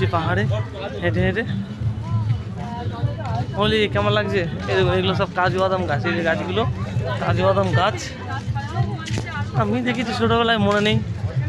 উঠছি পাহাড়ে, হেঁটে হেঁটে। বলি, কেমন লাগছে? দেখুন, এগুলো সব কাজু বাদাম গাছ, এই যে গাছগুলো, কাজু বাদাম গাছ। আমি দেখেছি ছোটোবেলায়, মনে নেই।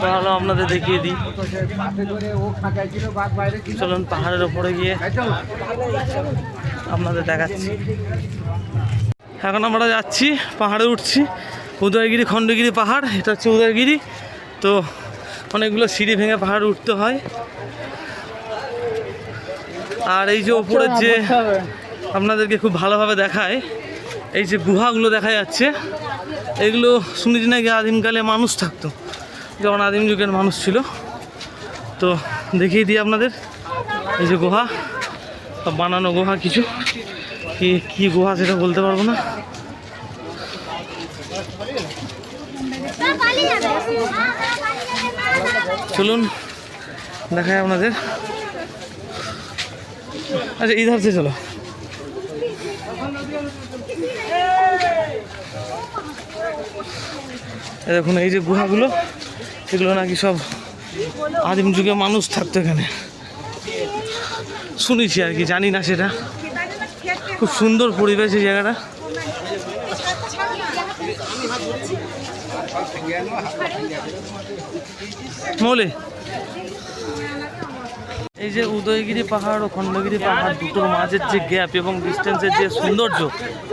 তাহলে আপনাদের দেখিয়ে দিই। চলুন, পাহাড়ের ওপরে গিয়ে আপনাদের দেখাচ্ছি। এখন আমরা যাচ্ছি, পাহাড়ে উঠছি। উদয়গিরি, খণ্ডগিরি পাহাড়, এটা হচ্ছে উদয়গিরি। তো অনেকগুলো সিঁড়ি ভেঙে পাহাড়ে উঠতে হয়। আর এই যে ওপরের যে আপনাদেরকে খুব ভালোভাবে দেখায় এই যে গুহাগুলো দেখা যাচ্ছে এগুলো শুনেছি নাকি আদিমকালে মানুষ থাকতো যেমন আদিম যুগের মানুষ ছিল। তো দেখিয়ে দিই আপনাদের এই যে গুহা বানানো গুহা কিছু। কি কি গুহা সেটা বলতে পারব না। চলুন দেখায় আপনাদের। আচ্ছা ইধার সে চলো। দেখুন, এই যে গুহাগুলো, এগুলো নাকি সব আদিম যুগে মানুষ থাকতো এখানে। শুনেছি আর কি, জানি না সেটা। খুব সুন্দর পরিবেশ এই জায়গাটা। মৌলে এই যে উদয়গিরি পাহাড় ও খণ্ডগিরি পাহাড় দুটোর মাঝের যে গ্যাপ এবং ডিস্টেন্সের যে সৌন্দর্য,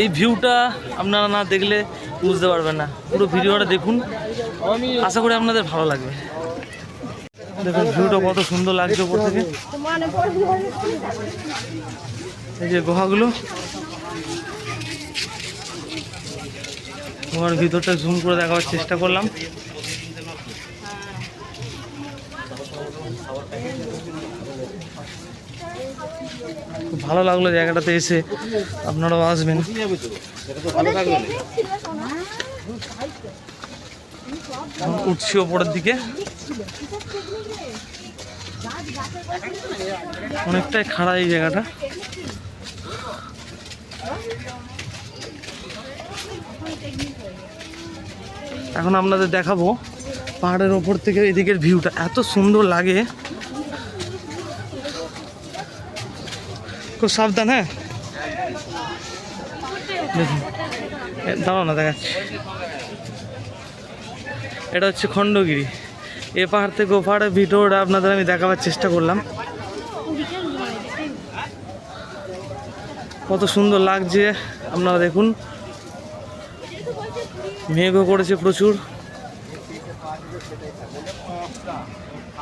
এই ভিউটা আপনারা না দেখলে বুঝতে পারবেন না। পুরো ভিডিওটা দেখুন। আশা করি আপনাদের ভালো লাগবে। দেখুন ভিউটা কত সুন্দর লাগছে ওপর থেকে। এই যে গুহাগুলো। গুহার ভিতরটা জুম করে দেখাবার চেষ্টা করলাম। খুব ভালো লাগল জায়গাটাতে এসে। আপনারাও আসবেন। উঠছি ওপরের দিকে। অনেকটাই খাড়া এই জায়গাটা। এখন আপনাদের দেখাবো পাহাড়ের ওপর থেকে এদিকের ভিউটা। এত সুন্দর লাগে। খুব সাবধান হ্যাঁ? দেখুন। এ, দাঁড়াও না দেখাচ্ছি এটা হচ্ছে খণ্ডগিরি। এ পাহাড় থেকে ও পাহাড়ের ভিডিওটা আপনাদের আমি দেখাবার চেষ্টা করলাম। কত সুন্দর লাগছে আপনারা দেখুন। মেঘও করেছে প্রচুর।